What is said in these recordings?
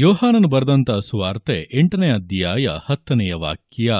ಯೋಹಾನನು ಬರೆದಂತ ಸುವಾರ್ತೆ ಎಂಟನೇ ಅಧ್ಯಾಯ ಹತ್ತನೆಯ ವಾಕ್ಯ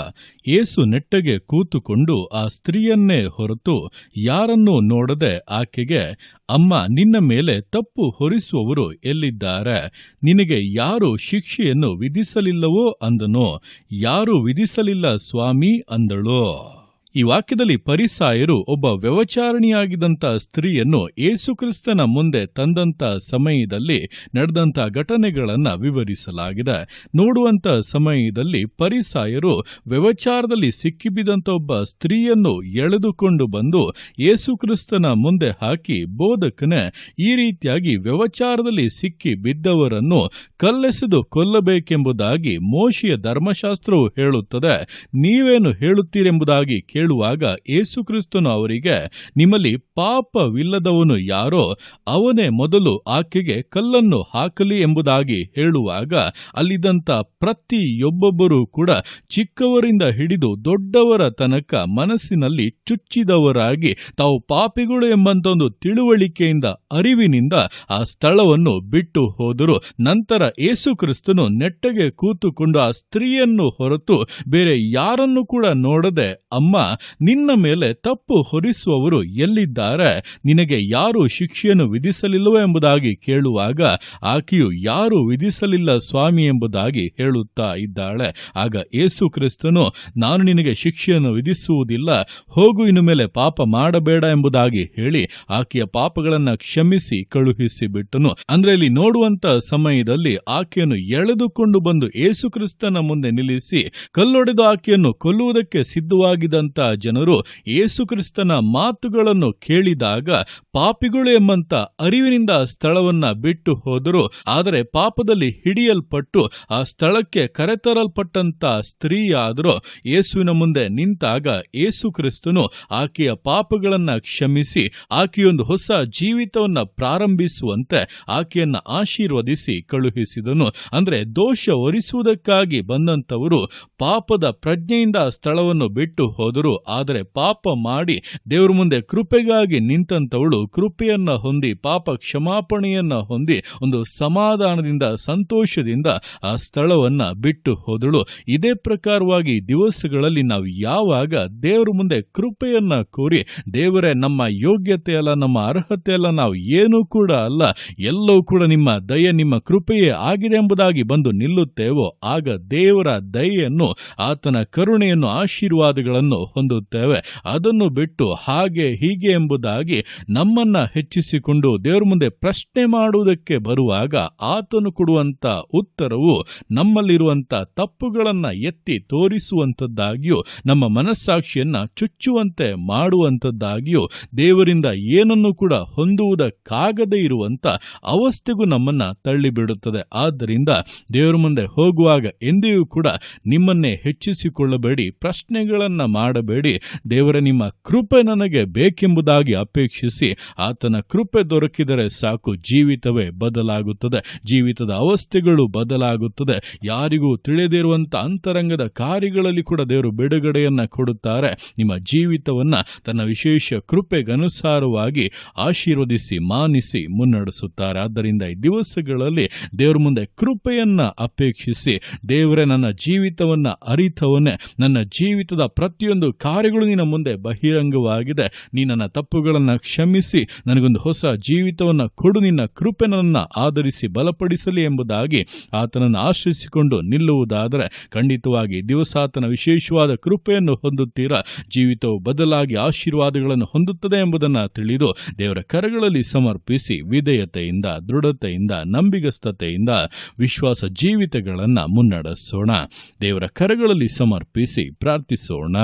ಏಸು ನೆಟ್ಟಗೆ ಕೂತುಕೊಂಡು ಆ ಸ್ತ್ರೀಯನ್ನೇ ಹೊರತು ಯಾರನ್ನೂ ನೋಡದೆ ಆಕೆಗೆ, ಅಮ್ಮ, ನಿನ್ನ ಮೇಲೆ ತಪ್ಪು ಹೊರಿಸುವವರು ಎಲ್ಲಿದ್ದಾರೆ? ನಿನಗೆ ಯಾರು ಶಿಕ್ಷೆಯನ್ನು ವಿಧಿಸಲಿಲ್ಲವೋ ಅಂದನು? ಯಾರು ವಿಧಿಸಲಿಲ್ಲ, ಸ್ವಾಮಿ? ಅಂದಳು. ಈ ವಾಕ್ಯದಲ್ಲಿ ಪರಿಸಾಯರು ಒಬ್ಬ ವ್ಯವಚಾರಣಿಯಾಗಿದ್ದಂಥ ಸ್ತ್ರೀಯನ್ನು ಏಸುಕ್ರಿಸ್ತನ ಮುಂದೆ ತಂದಂತ ಸಮಯದಲ್ಲಿ ನಡೆದಂತ ಘಟನೆಗಳನ್ನು ವಿವರಿಸಲಾಗಿದೆ. ನೋಡುವಂತ ಸಮಯದಲ್ಲಿ ಪರಿಸಾಯರು ವ್ಯವಚಾರದಲ್ಲಿ ಸಿಕ್ಕಿಬಿದ್ದಂಥ ಒಬ್ಬ ಸ್ತ್ರೀಯನ್ನು ಎಳೆದುಕೊಂಡು ಬಂದು ಏಸುಕ್ರಿಸ್ತನ ಮುಂದೆ ಹಾಕಿ ಬೋಧಕನೇ ಈ ರೀತಿಯಾಗಿ ವ್ಯವಚಾರದಲ್ಲಿ ಸಿಕ್ಕಿ ಬಿದ್ದವರನ್ನು ಕಲ್ಲೆಸೆದು ಕೊಲ್ಲಬೇಕೆಂಬುದಾಗಿ ಮೋಶಿಯ ಧರ್ಮಶಾಸ್ತ್ರವು ಹೇಳುತ್ತದೆ. ನೀವೇನು ಹೇಳುತ್ತೀರೆಂಬುದಾಗಿ ಕೇಳುವಾಗ ಏಸುಕ್ರಿಸ್ತನು ಅವರಿಗೆ, ನಿಮ್ಮಲ್ಲಿ ಪಾಪವಿಲ್ಲದವನು ಯಾರೋ, ಅವನೇ ಮೊದಲು ಆಕೆಗೆ ಕಲ್ಲನ್ನು ಹಾಕಲಿ ಎಂಬುದಾಗಿ ಹೇಳುವಾಗ ಅಲ್ಲಿದ್ದಂಥ ಪ್ರತಿಯೊಬ್ಬೊಬ್ಬರೂ ಕೂಡ ಚಿಕ್ಕವರಿಂದ ಹಿಡಿದು ದೊಡ್ಡವರ ತನಕ ಮನಸ್ಸಿನಲ್ಲಿ ಚುಚ್ಚಿದವರಾಗಿ ತಾವು ಪಾಪಿಗಳು ಎಂಬಂತೊಂದು ತಿಳುವಳಿಕೆಯಿಂದ, ಅರಿವಿನಿಂದ ಆ ಸ್ಥಳವನ್ನು ಬಿಟ್ಟು ಹೋದರು. ನಂತರ ಏಸುಕ್ರಿಸ್ತನು ನೆಟ್ಟಗೆ ಕೂತುಕೊಂಡು ಆ ಸ್ತ್ರೀಯನ್ನು ಹೊರತು ಬೇರೆ ಯಾರನ್ನು ಕೂಡ ನೋಡದೆ, ಅಮ್ಮ ನಿನ್ನ ಮೇಲೆ ತಪ್ಪು ಹೊರಿಸುವವರು ಎಲ್ಲಿದ್ದಾರೆ? ನಿನಗೆ ಯಾರು ಶಿಕ್ಷೆಯನ್ನು ವಿಧಿಸಲಿಲ್ಲವೋ ಎಂಬುದಾಗಿ ಕೇಳುವಾಗ ಆಕೆಯು ಯಾರು ವಿಧಿಸಲಿಲ್ಲ ಸ್ವಾಮಿ ಎಂಬುದಾಗಿ ಹೇಳುತ್ತಾ ಇದ್ದಾಳೆ. ಆಗ ಏಸು ಕ್ರಿಸ್ತನು, ನಾನು ನಿನಗೆ ಶಿಕ್ಷೆಯನ್ನು ವಿಧಿಸುವುದಿಲ್ಲ, ಹೋಗು ಇನ್ನು ಮೇಲೆ ಪಾಪ ಮಾಡಬೇಡ ಎಂಬುದಾಗಿ ಹೇಳಿ ಆಕೆಯ ಪಾಪಗಳನ್ನು ಕ್ಷಮಿಸಿ ಕಳುಹಿಸಿ ಬಿಟ್ಟನು. ಅಂದ್ರೆ ಇಲ್ಲಿ ನೋಡುವಂತ ಸಮಯದಲ್ಲಿ ಆಕೆಯನ್ನು ಎಳೆದುಕೊಂಡು ಬಂದು ಏಸು ಕ್ರಿಸ್ತನ ಮುಂದೆ ನಿಲ್ಲಿಸಿ ಕಲ್ಲೊಡೆದು ಆಕೆಯನ್ನು ಕೊಲ್ಲುವುದಕ್ಕೆ ಸಿದ್ಧವಾಗಿದ್ದಂತ ಜನರು ಯೇಸುಕ್ರಿಸ್ತನ ಮಾತುಗಳನ್ನು ಕೇಳಿದಾಗ ಪಾಪಿಗಳು ಎಂಬಂತ ಅರಿವಿನಿಂದ ಸ್ಥಳವನ್ನ ಬಿಟ್ಟು ಹೋದರು. ಆದರೆ ಪಾಪದಲ್ಲಿ ಹಿಡಿಯಲ್ಪಟ್ಟು ಆ ಸ್ಥಳಕ್ಕೆ ಕರೆತರಲ್ಪಟ್ಟಂತ ಸ್ತ್ರೀಯಾದರೂ. ಯೇಸುವಿನ ಮುಂದೆ ನಿಂತಾಗ ಏಸು ಕ್ರಿಸ್ತನು ಆಕೆಯ ಪಾಪಗಳನ್ನ ಕ್ಷಮಿಸಿ, ಆಕೆಯೊಂದು ಹೊಸ ಜೀವಿತವನ್ನ ಪ್ರಾರಂಭಿಸುವಂತೆ ಆಕೆಯನ್ನ ಆಶೀರ್ವದಿಸಿ ಕಳುಹಿಸಿದನು. ಅಂದ್ರೆ ದೋಷ ಒರಿಸುವುದಕ್ಕಾಗಿ ಬಂದಂತವರು ಪಾಪದ ಪ್ರಜ್ಞೆಯಿಂದ ಸ್ಥಳವನ್ನು ಬಿಟ್ಟು ಹೋದರು. ಆದರೆ ಪಾಪ ಮಾಡಿ ದೇವರ ಮುಂದೆ ಕೃಪೆಗಾಗಿ ನಿಂತಂತವಳು ಕೃಪೆಯನ್ನ ಹೊಂದಿ, ಪಾಪ ಕ್ಷಮಾಪಣೆಯನ್ನ ಹೊಂದಿ, ಒಂದು ಸಮಾಧಾನದಿಂದ, ಸಂತೋಷದಿಂದ ಆ ಸ್ಥಳವನ್ನ ಬಿಟ್ಟು ಹೋದಳು. ಇದೇ ಪ್ರಕಾರವಾಗಿ ದಿವಸಗಳಲ್ಲಿ ನಾವು ಯಾವಾಗ ದೇವರ ಮುಂದೆ ಕೃಪೆಯನ್ನ ಕೋರಿ, ದೇವರೇ ನಮ್ಮ ಯೋಗ್ಯತೆ ಅಲ್ಲ, ನಮ್ಮ ಅರ್ಹತೆ ಅಲ್ಲ, ನಾವು ಏನೂ ಕೂಡ ಅಲ್ಲ ಎಲ್ಲವೂ ಕೂಡ ನಿಮ್ಮ ದಯೆ, ನಿಮ್ಮ ಕೃಪೆಯೇ ಆಗಿದೆ ಎಂಬುದಾಗಿ ಬಂದು ನಿಲ್ಲುತ್ತೇವೋ, ಆಗ ದೇವರ ದಯೆಯನ್ನು, ಆತನ ಕರುಣೆಯನ್ನು, ಆಶೀರ್ವಾದಗಳನ್ನು ಹೊಂದುತ್ತೇವೆ. ಅದನ್ನು ಬಿಟ್ಟು ಹಾಗೆ ಹೀಗೆ ಎಂಬುದಾಗಿ ನಮ್ಮನ್ನ ಹೆಚ್ಚಿಸಿಕೊಂಡು ದೇವರ ಮುಂದೆ ಪ್ರಶ್ನೆ ಮಾಡುವುದಕ್ಕೆ ಬರುವಾಗ ಆತನು ಕೊಡುವಂತ ಉತ್ತರವು ನಮ್ಮಲ್ಲಿರುವಂತ ತಪ್ಪುಗಳನ್ನ ಎತ್ತಿ ತೋರಿಸುವಂಥದ್ದಾಗಿಯೂ, ನಮ್ಮ ಮನಸ್ಸಾಕ್ಷಿಯನ್ನ ಚುಚ್ಚುವಂತೆ ಮಾಡುವಂಥದ್ದಾಗಿಯೂ, ದೇವರಿಂದ ಏನನ್ನು ಕೂಡ ಹೊಂದುವುದಕ್ಕಾಗದೇ ಇರುವಂತ ಅವಸ್ಥೆಗೂ ನಮ್ಮನ್ನ ತಳ್ಳಿಬಿಡುತ್ತದೆ. ಆದ್ದರಿಂದ ದೇವರ ಮುಂದೆ ಹೋಗುವಾಗ ಎಂದಿಗೂ ಕೂಡ ನಿಮ್ಮನ್ನೇ ಹೆಚ್ಚಿಸಿಕೊಳ್ಳಬೇಡಿ, ಪ್ರಶ್ನೆಗಳನ್ನ ಮಾಡಬೇಡಿ. ದೇವರ, ನಿಮ್ಮ ಕೃಪೆ ನನಗೆ ಬೇಕೆಂಬುದಾಗಿ ಅಪೇಕ್ಷಿಸಿ ಆತನ ಕೃಪೆ ದೊರಕಿದರೆ ಸಾಕು, ಜೀವಿತವೇ ಬದಲಾಗುತ್ತದೆ. ಜೀವಿತದ ಅವಸ್ಥೆಗಳು ಬದಲಾಗುತ್ತದೆ. ಯಾರಿಗೂ ತಿಳಿದಿರುವಂತ ಅಂತರಂಗದ ಕಾರ್ಯಗಳಲ್ಲಿ ಕೂಡ ದೇವರು ಬಿಡುಗಡೆಯನ್ನು ಕೊಡುತ್ತಾರೆ. ನಿಮ್ಮ ಜೀವಿತವನ್ನ ತನ್ನ ವಿಶೇಷ ಕೃಪೆಗನುಸಾರವಾಗಿ ಆಶೀರ್ವದಿಸಿ, ಮಾನಿಸಿ ಮುನ್ನಡೆಸುತ್ತಾರೆ. ಆದ್ದರಿಂದ ಈ ದಿವಸಗಳಲ್ಲಿ ದೇವರ ಮುಂದೆ ಕೃಪೆಯನ್ನ ಅಪೇಕ್ಷಿಸಿ, ದೇವರೇ, ನನ್ನ ಜೀವಿತವನ್ನ ಅರಿತವನೇ ನನ್ನ ಜೀವಿತದ ಪ್ರತಿಯೊಂದು ಕಾರ್ಯಗಳು ನಿನ್ನ ಮುಂದೆ ಬಹಿರಂಗವಾಗಿದೆ. ನೀ ನನ್ನ ತಪ್ಪುಗಳನ್ನು ಕ್ಷಮಿಸಿ. ನನಗೊಂದು ಹೊಸ ಜೀವಿತವನ್ನು ಕೊಡು. ನಿನ್ನ ಕೃಪೆನನ್ನು ಆಧರಿಸಿ ಬಲಪಡಿಸಲಿ ಎಂಬುದಾಗಿ ಆತನನ್ನು ಆಶ್ರಯಿಸಿಕೊಂಡು ನಿಲ್ಲುವುದಾದರೆ ಖಂಡಿತವಾಗಿ ದಿವಸ ಆತನ ವಿಶೇಷವಾದ ಕೃಪೆಯನ್ನು ಹೊಂದುತ್ತೀರಾ. ಜೀವಿತವು ಬದಲಾಗಿ ಆಶೀರ್ವಾದಗಳನ್ನು ಹೊಂದುತ್ತದೆ ಎಂಬುದನ್ನು ತಿಳಿದು ದೇವರ ಕರಗಳಲ್ಲಿ ಸಮರ್ಪಿಸಿ ವಿಧೇಯತೆಯಿಂದ, ದೃಢತೆಯಿಂದ, ನಂಬಿಗಸ್ತತೆಯಿಂದ ವಿಶ್ವಾಸ ಜೀವಿತಗಳನ್ನು ಮುನ್ನಡೆಸೋಣ. ದೇವರ ಕರಗಳಲ್ಲಿ ಸಮರ್ಪಿಸಿ ಪ್ರಾರ್ಥಿಸೋಣ.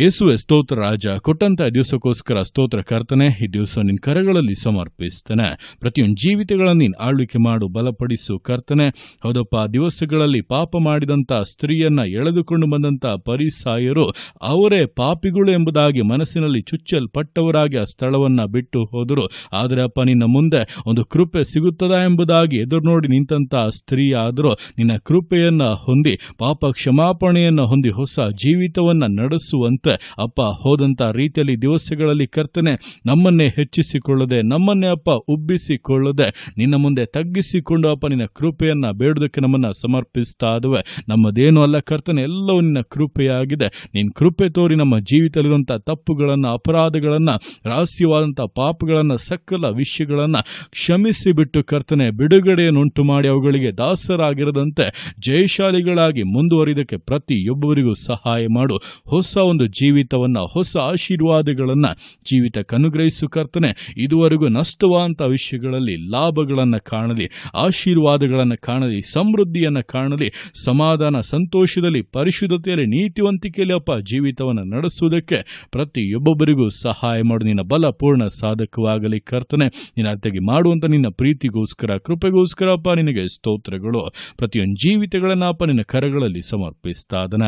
ಯೇಸುವೆ ಸ್ತೋತ್ರ ರಾಜ ಕೊಟ್ಟಂತ ದಿವಸಕ್ಕೋಸ್ಕರ ಸ್ತೋತ್ರ ಕರ್ತನೆ, ಈ ದಿವಸ ನಿನ್ನ ಕರಗಳಲ್ಲಿ ಸಮರ್ಪಿಸ್ತಾನೆ. ಪ್ರತಿಯೊಂದು ಜೀವಿತಗಳನ್ನು ನೀನು ಆಳ್ವಿಕೆ ಮಾಡು, ಬಲಪಡಿಸು ಕರ್ತನೆ. ಹೌದಪ್ಪ ದಿವಸಗಳಲ್ಲಿ ಪಾಪ ಮಾಡಿದಂಥ ಸ್ತ್ರೀಯನ್ನ ಎಳೆದುಕೊಂಡು ಬಂದಂಥ ಪರಿಸಾಯರು ಅವರೇ ಪಾಪಿಗಳು ಎಂಬುದಾಗಿ ಮನಸ್ಸಿನಲ್ಲಿ ಚುಚ್ಚಲ್ಪಟ್ಟವರಾಗಿ ಆ ಸ್ಥಳವನ್ನ ಬಿಟ್ಟು ಹೋದರು. ಆದರೆ ಅಪ್ಪ, ನಿನ್ನ ಮುಂದೆ ಒಂದು ಕೃಪೆ ಸಿಗುತ್ತದಾ ಎಂಬುದಾಗಿ ಎದುರು ನೋಡಿ ನಿಂತಹ ಸ್ತ್ರೀ ಆದರೂ ನಿನ್ನ ಕೃಪೆಯನ್ನ ಹೊಂದಿ, ಪಾಪ ಕ್ಷಮಾಪಣೆಯನ್ನು ಹೊಂದಿ ಹೊಸ ಜೀವಿತವನ್ನ ನಡೆಸುವಂತೆ ಕರ್ತನೆ ಅಪ್ಪ ಹೋದಂಥ ರೀತಿಯಲ್ಲಿ ದಿವಸಗಳಲ್ಲಿ ಕರ್ತನೆ ನಮ್ಮನ್ನೇ ಹೆಚ್ಚಿಸಿಕೊಳ್ಳದೆ, ನಮ್ಮನ್ನೇ ಅಪ್ಪ ಉಬ್ಬಿಸಿಕೊಳ್ಳದೆ, ನಿನ್ನ ಮುಂದೆ ತಗ್ಗಿಸಿಕೊಂಡು ಅಪ್ಪ ನಿನ್ನ ಕೃಪೆಯನ್ನು ಬೇಡೋದಕ್ಕೆ ನಮ್ಮನ್ನ ಸಮರ್ಪಿಸ್ತಾ ಇದುವೆ ನಮ್ಮದೇನು ಅಲ್ಲ ಕರ್ತನೆ, ಎಲ್ಲವೂ ನಿನ್ನ ಕೃಪೆಯಾಗಿದೆ. ನಿನ್ನ ಕೃಪೆ ತೋರಿ ನಮ್ಮ ಜೀವಿತದಲ್ಲಿರುವಂಥ ತಪ್ಪುಗಳನ್ನು, ಅಪರಾಧಗಳನ್ನು ರಹಸ್ಯವಾದಂಥ ಪಾಪಗಳನ್ನು, ಸಕಲ ವಿಷಯಗಳನ್ನು ಕ್ಷಮಿಸಿ ಬಿಟ್ಟು ಕರ್ತನೆ, ಬಿಡುಗಡೆಯನ್ನುಂಟು ಮಾಡಿ ಅವುಗಳಿಗೆ ದಾಸರಾಗಿರದಂತೆ ಜಯಶಾಲಿಗಳಾಗಿ ಮುಂದುವರಿದಕ್ಕೆ ಪ್ರತಿಯೊಬ್ಬರಿಗೂ ಸಹಾಯ ಮಾಡು. ಹೊಸ ಒಂದು ಜೀವಿತವನ್ನು, ಹೊಸ ಆಶೀರ್ವಾದಗಳನ್ನು ಜೀವಿತಕ್ಕೆ ಅನುಗ್ರಹಿಸು ಕರ್ತನೆ. ಇದುವರೆಗೂ ನಷ್ಟವಾದಂಥ ವಿಷಯಗಳಲ್ಲಿ ಲಾಭಗಳನ್ನು ಕಾಣಲಿ, ಆಶೀರ್ವಾದಗಳನ್ನು ಕಾಣಲಿ, ಸಮೃದ್ಧಿಯನ್ನು ಕಾಣಲಿ, ಸಮಾಧಾನ, ಸಂತೋಷದಲ್ಲಿ, ಪರಿಶುದ್ಧತೆಯಲ್ಲಿ, ನೀತಿವಂತಿಕೆಯಲ್ಲಿ ಅಪ್ಪ ಜೀವಿತವನ್ನು ನಡೆಸುವುದಕ್ಕೆ ಪ್ರತಿಯೊಬ್ಬೊಬ್ಬರಿಗೂ ಸಹಾಯ ಮಾಡು. ನಿನ್ನ ಬಲ ಪೂರ್ಣ ಸಾಧಕವಾಗಲಿ ಕರ್ತನೆ. ನಿನ್ನ ಅತ್ತೆಗೆ ಮಾಡುವಂಥ ನಿನ್ನ ಪ್ರೀತಿಗೋಸ್ಕರ, ಕೃಪೆಗೋಸ್ಕರ ಅಪ್ಪ ನಿನಗೆ ಸ್ತೋತ್ರಗಳು. ಪ್ರತಿಯೊಂದು ಜೀವಿತಗಳನ್ನು ಅಪ್ಪ ನಿನ್ನ ಕರಗಳಲ್ಲಿ ಸಮರ್ಪಿಸ್ತಾ ಅದನ್ನ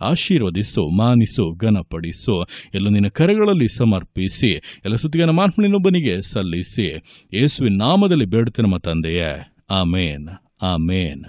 ಆಶೀರ್ವದಿಸು, ಮಾನಿಸು ಘನಪಡಿಸು ಎಲ್ಲ ನಿನ್ನ ಕರೆಗಳಲ್ಲಿ ಸಮರ್ಪಿಸಿ. ಎಲ್ಲ ಸುತ್ತಿಗೆ ಮಾನ್ಮನಿನೊಬ್ಬನಿಗೆ ಸಲ್ಲಿಸಿ. ಯೇಸುವಿನ ನಾಮದಲ್ಲಿ ಬೇಡುತ್ತೆ ನಮ್ಮ ತಂದೆಯೇ. ಆಮೇನ್. ಆಮೇನ್.